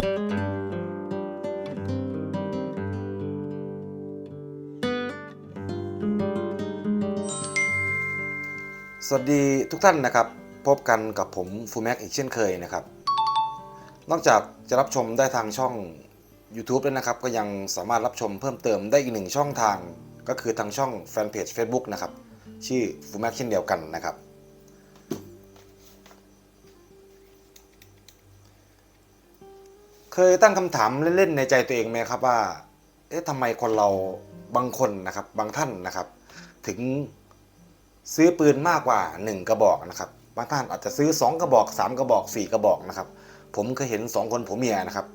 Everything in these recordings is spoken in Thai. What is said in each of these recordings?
สวัสดีทุกท่านนะครับ พบกันกับผมฟูแม็กอีกเช่นเคยนะครับ นอกจากจะรับชมได้ทางช่อง YouTube แล้วนะครับ ก็ยังสามารถรับชมเพิ่มเติมได้อีกหนึ่งช่องทาง ก็คือทางช่องแฟนเพจ Facebook นะครับ ชื่อฟูแม็กเช่นเดียวกันนะครับ เคยตั้งคำถามเล่นๆในใจตัวเองไหมครับว่า เอ๊ะทำไมคนเราบางคนนะครับ บางท่านนะครับ ถึงซื้อปืนมากกว่า 1 กระบอกนะครับ บางท่านอาจจะซื้อ 2 กระบอก 3 กระบอก 4 กระบอกนะครับ ผมเคยเห็น 2 คนผัวเมียนะครับ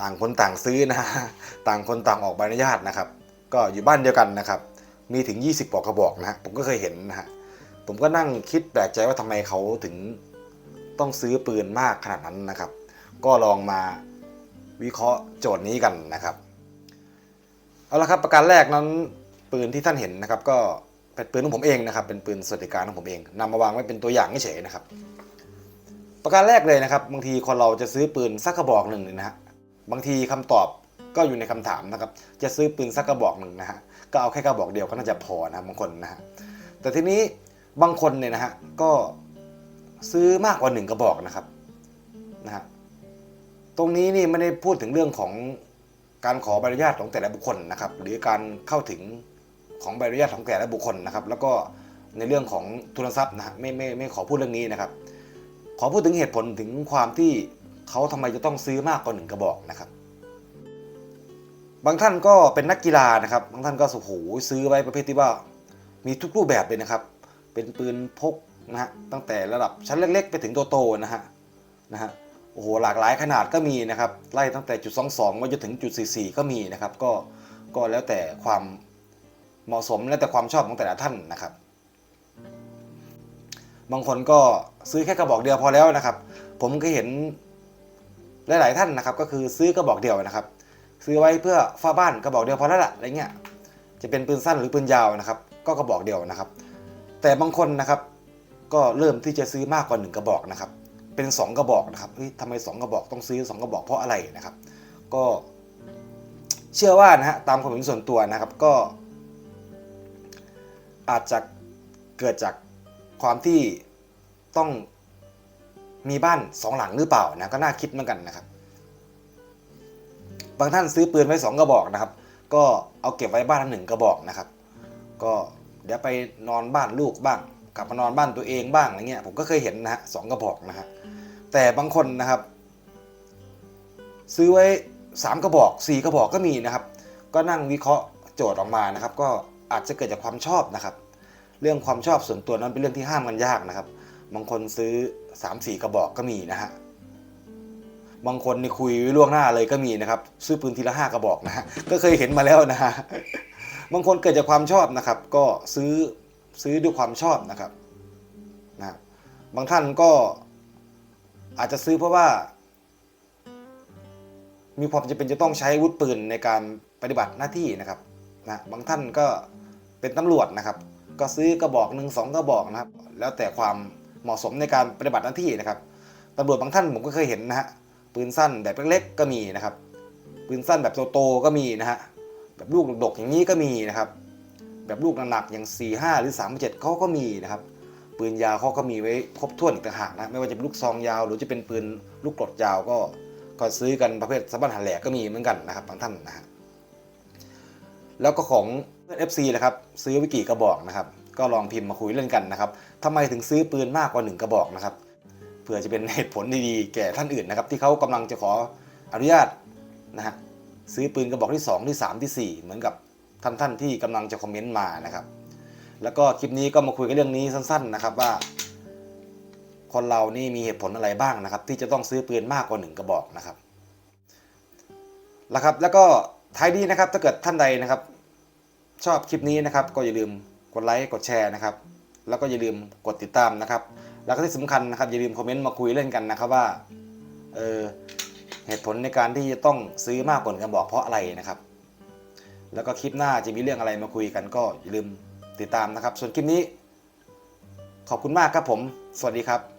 ต่างคนต่างซื้อนะ ต่างคนต่างออกใบอนุญาตนะครับ ก็อยู่บ้านเดียวกันนะครับ มีถึง 20กว่ากระบอกนะฮะผมก็เคยเห็นนะฮะ ผมก็นั่งคิดแปลกใจว่าทำไมเขาถึงต้องซื้อปืนมากขนาดนั้นนะครับ ก็ลองมาวิเคราะห์โจทย์นี้กันนะครับเอาละครับประการแรกนั้นปืนที่ท่านเห็นนะครับ ก็เป็นปืนของผมเองนะครับ เป็นปืนสวัสดิการของผมเองนำมาวางไว้เป็นตัวอย่างเฉยๆนะครับ ประการแรกเลยนะครับ บางทีคนเราจะซื้อปืนสักกระบอกหนึ่งนะฮะบางทีคำตอบก็อยู่ในคำถามนะครับ จะซื้อปืนสักกระบอกหนึ่งนะฮะก็เอาแค่กระบอกเดียวก็น่าจะพอนะบางคนนะฮะแต่ทีนี้บางคนเนี่ยนะฮะก็ซื้อมากกว่าหนึ่งกระบอกนะครับนะฮะ ตรงนี้นี่ไม่ได้พูดถึงเรื่องของการขอใบอนุญาตของแต่ละบุคคลนะครับ หรือการเข้าถึงของใบอนุญาตของแต่ละบุคคลนะครับ แล้วก็ในเรื่องของทุนทรัพย์นะฮะไม่ไม่ไม่ขอพูดเรื่องนี้นะครับ ขอพูดถึงเหตุผลถึงความที่เขาทำไมจะต้องซื้อมากกว่าหนึ่งกระบอกนะครับ บางท่านก็เป็นนักกีฬานะครับ บางท่านก็โอ้โหซื้อไว้ประเภทที่ว่า มีทุกรูปแบบเลยนะครับ เป็นปืนพกนะฮะตั้งแต่ระดับชั้นเล็ก ๆ ไปถึงโตๆนะฮะนะฮะ โอ้โหหลากหลายขนาดก็มีนะครับไล่ตั้งแต่จุด 22มาจนถึงจุด 44 ก็มีนะครับ ก็ก็แล้วแต่ความเหมาะสมและแต่ความชอบของแต่ละท่านนะครับ บางคนก็ซื้อแค่กระบอกเดียวพอแล้วนะครับ ผมก็เห็นหลายๆท่านนะครับ ก็คือซื้อกระบอกเดียวนะครับ ซื้อไว้เพื่อฝ้าบ้านกระบอกเดียวพอแล้วล่ะอะไรเงี้ยจะเป็นปืนสั้นหรือปืนยาวนะครับ ก็กระบอกเดียวนะครับ แต่บางคนนะครับก็เริ่มที่จะซื้อมากกว่าหนึ่งกระบอกนะครับ เป็น 2 กระบอกนะครับเฮ้ยทำไมสองกระบอกต้องซื้อ 2 กระบอกเพราะอะไรนะครับ ก็เชื่อว่านะฮะตามความเห็นส่วนตัวนะครับก็ อาจจะเกิดจากความที่ต้องมีบ้านสองหลังหรือเปล่านะก็น่าคิดเหมือนกันนะครับ บางท่านซื้อปืนไว้สองกระบอกนะครับ ก็เอาเก็บไว้บ้านหนึ่งกระบอกนะครับ ก็เดี๋ยวไปนอนบ้านลูกบ้าง กลับมานอนบ้านตัวเองบ้างอะไรเงี้ยผมก็เคยเห็นนะฮะสองกระบอกนะฮะแต่บางคนนะครับ ซื้อไว้สามกระบอกสี่กระบอกก็มีนะครับ ก็นั่งวิเคราะห์โจทย์ออกมานะครับ ก็อาจจะเกิดจากความชอบนะครับ เรื่องความชอบส่วนตัวนั้นเป็นเรื่องที่ห้ามกันยากนะครับบางคนซื้อ3 4กระบอกก็มีนะฮะบางคนนี่คุยล่วงหน้าเลยก็มีนะครับ ซื้อปืนทีละห้ากระบอกนะฮะก็เคยเห็นมาแล้วนะฮะบางคนเกิดจากความชอบนะครับ ก็ซื้อ ซื้อด้วยความชอบนะครับนะบางท่านก็อาจจะซื้อเพราะว่า มีความจำเป็นจะต้องใช้อาวุธปืนในการปฏิบัติหน้าที่นะครับนะบางท่านก็เป็นตำรวจนะครับ ก็ซื้อกระบอกหนึ่งสองกระบอกนะครับ แล้วแต่ความเหมาะสมในการปฏิบัติหน้าที่นะครับตำรวจบางท่านผมก็เคยเห็นนะฮะปืนสั้นแบบเล็กๆก็มีนะครับปืนสั้นแบบโตๆก็มีนะฮะแบบลูกดกๆอย่างนี้ก็มีนะครับ แบบลูกหนักๆอย่าง 4 5 หรือ 3 7เขาก็มีนะครับ ปืนยาวเขาก็มีไว้ครบถ้วนอีกต่างหากนะไม่ว่าจะเป็นลูกซองยาว หรือจะเป็นปืนลูกกรดยาวก็ก็ซื้อกันประเภทสะบันหันแหลกก็มีเหมือนกันนะครับบางท่านนะฮะแล้วก็ของเพื่อน FC นะครับซื้อไวิกี่กระบอกนะครับ ก็ลองพิมพ์มาคุยเล่นกันนะครับทำไมถึงซื้อปืนมากกว่า 1 กระบอกนะครับเพื่อจะเป็นเหตุผลดีๆแก่ท่านอื่นนะครับ ที่เขากำลังจะขออนุญาตนะฮะซื้อปืนกระบอกที่ 2 ที่ 3 ที่ 4 เหมือนกับ ท่านท่านที่กำลังจะคอมเมนต์มานะครับ แล้วก็คลิปนี้ก็มาคุยกันเรื่องนี้สั้น ๆนะครับว่า คนเรานี่มีเหตุผลอะไรบ้างนะครับ ที่จะต้องซื้อปืนมากกว่า1กระบอกนะครับแล้วครับแล้วก็ท้ายนี้นะครับถ้าเกิดท่านใดนะครับ ชอบคลิปนี้นะครับ ก็อย่าลืมกดไลค์กดแชร์นะครับ แล้วก็อย่าลืมกดติดตามนะครับ แล้วก็ที่สำคัญนะครับอย่าลืมคอมเมนต์มาคุยเล่นกันนะครับว่าเออเหตุผลในการที่จะต้องซื้อมากกว่าหนึ่งกระบอกเพราะอะไรนะครับ แล้วก็คลิปหน้าจะมีเรื่องอะไรมาคุยกันก็อย่าลืมติดตามนะครับ ส่วนคลิปนี้ ขอบคุณมากครับผม สวัสดีครับ